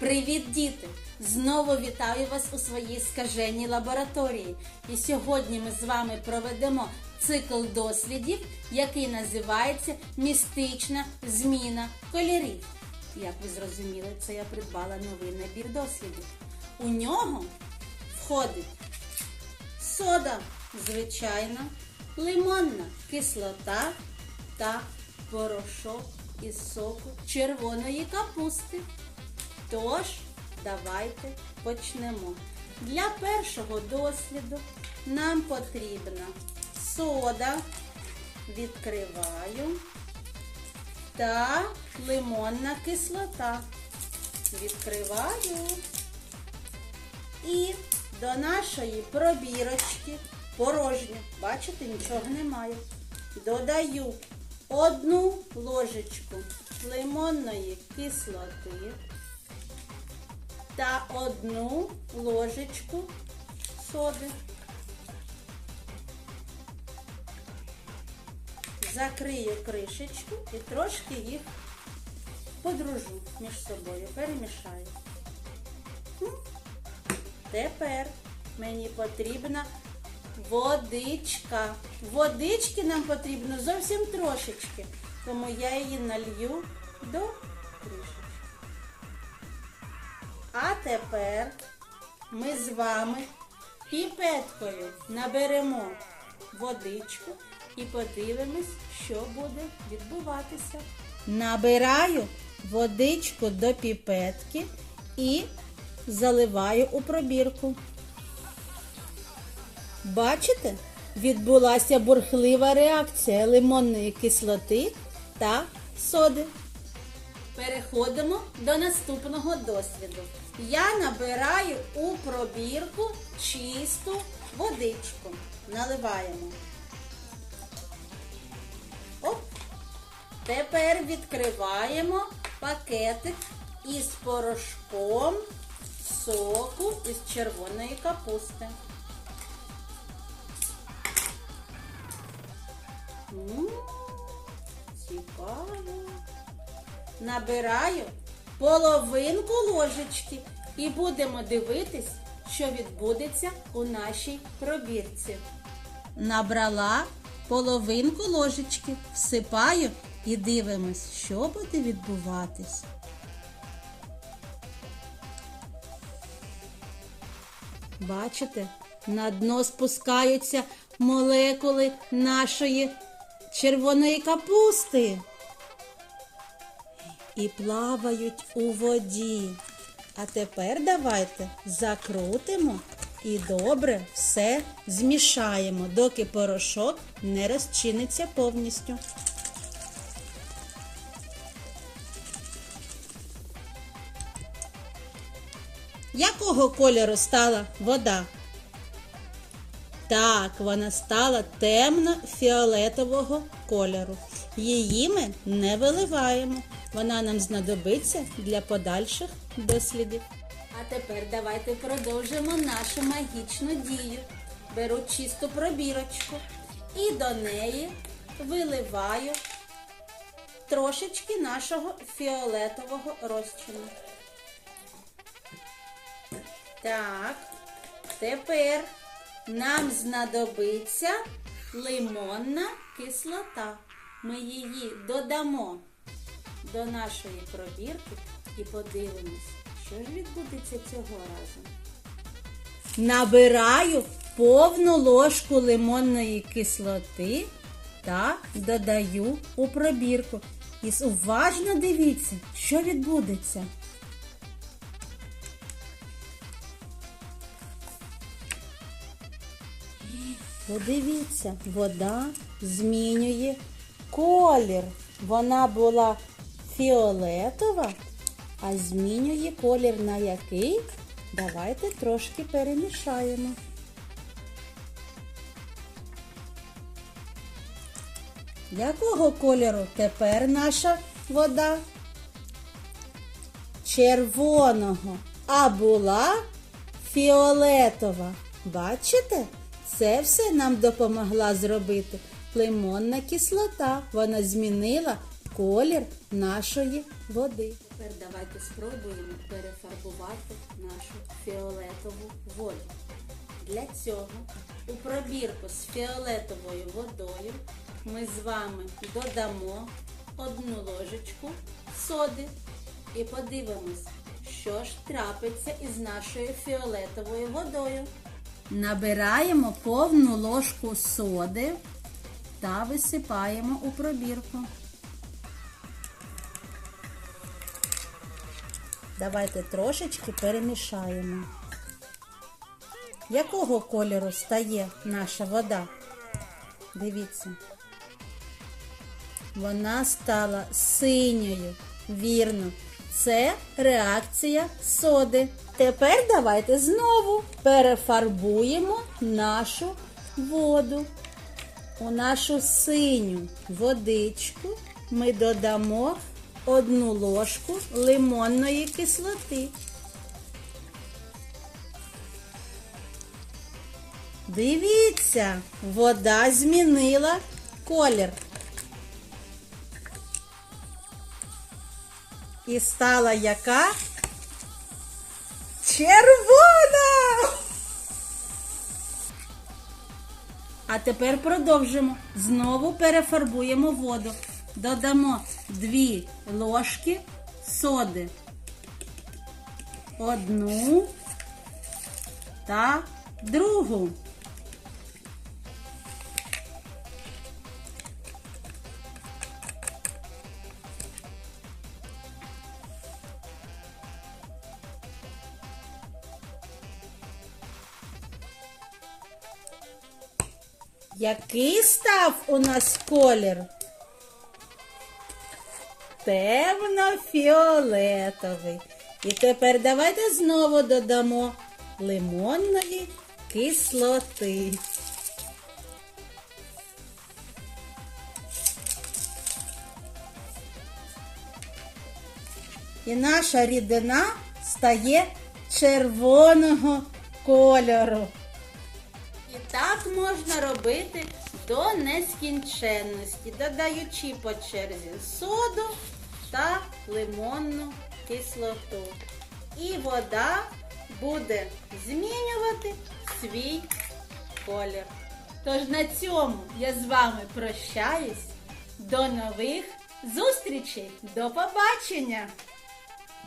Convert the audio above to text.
Привіт, діти! Знову вітаю вас у своїй скаженій лабораторії. І сьогодні ми з вами проведемо цикл дослідів, який називається Містична зміна кольорів. Як ви зрозуміли, це я придбала новий набір дослідів. У нього входить сода звичайна, лимонна кислота та порошок із соку червоної капусти. Тож, давайте почнемо. Для першого досліду нам потрібна сода, відкриваю, та лимонна кислота. Відкриваю. І до нашої пробірочки порожньо. Бачите, нічого немає. Додаю одну ложечку лимонної кислоти та одну ложечку соди. Закрию кришечку і трошки їх подружу між собою, перемішаю. Тепер мені потрібна водичка. Водички нам потрібно зовсім трошечки, тому я її налью до кришечки. А тепер ми з вами піпеткою наберемо водичку і подивимось, що буде відбуватися. Набираю водичку до піпетки і заливаю у пробірку. Бачите? Відбулася бурхлива реакція лимонної кислоти та соди. Переходимо до наступного досвіду. Я набираю у пробірку чисту водичку. Наливаємо. Оп. Тепер відкриваємо пакетик із порошком соку із червоної капусти. Цікаво. Набираю половинку ложечки і будемо дивитись, що відбудеться у нашій пробірці. Набрала половинку ложечки, всипаю і дивимось, що буде відбуватись. Бачите, на дно спускаються молекули нашої червоної капусти і плавають у воді. А тепер давайте закрутимо і добре все змішаємо, доки порошок не розчиниться повністю. Якого кольору стала вода? Так, вона стала темно-фіолетового кольору. Її ми не виливаємо. Вона нам знадобиться для подальших дослідів. А тепер давайте продовжимо нашу магічну дію. Беру чисту пробірочку і до неї виливаю трошечки нашого фіолетового розчину. Так, тепер нам знадобиться лимонна кислота. Ми її додамо до нашої пробірки і подивимось, що ж відбудеться цього разу. Набираю повну ложку лимонної кислоти та додаю у пробірку. І уважно дивіться, що відбудеться. Подивіться, вода змінює колір. Вона була фіолетова, а змінює колір на який? Давайте трошки перемішаємо. Якого кольору тепер наша вода? Червоного, а була фіолетова. Бачите? Це все нам допомогла зробити лимонна кислота. Вона змінила колір нашої води. Тепер давайте спробуємо перефарбувати нашу фіолетову воду. Для цього у пробірку з фіолетовою водою ми з вами додамо одну ложечку соди і подивимось, що ж трапиться із нашою фіолетовою водою. Набираємо повну ложку соди та висипаємо у пробірку. Давайте трошечки перемішаємо. Якого кольору стає наша вода? Дивіться. Вона стала синьою. Вірно. Це реакція соди. Тепер давайте знову перефарбуємо нашу воду. У нашу синю водичку ми додамо одну ложку лимонної кислоти. Дивіться, вода змінила колір. І стала яка? Червона! А тепер продовжимо. Знову перефарбуємо воду. Додамо 2 ложки соди. Одну та другу. Який став у нас колір? Темно-фіолетовий. І тепер давайте знову додамо лимонної кислоти. І наша рідина стає червоного кольору. І так можна робити до нескінченності, додаючи по черзі соду та лимонну кислоту. І вода буде змінювати свій колір. Тож на цьому я з вами прощаюсь. До нових зустрічей! До побачення!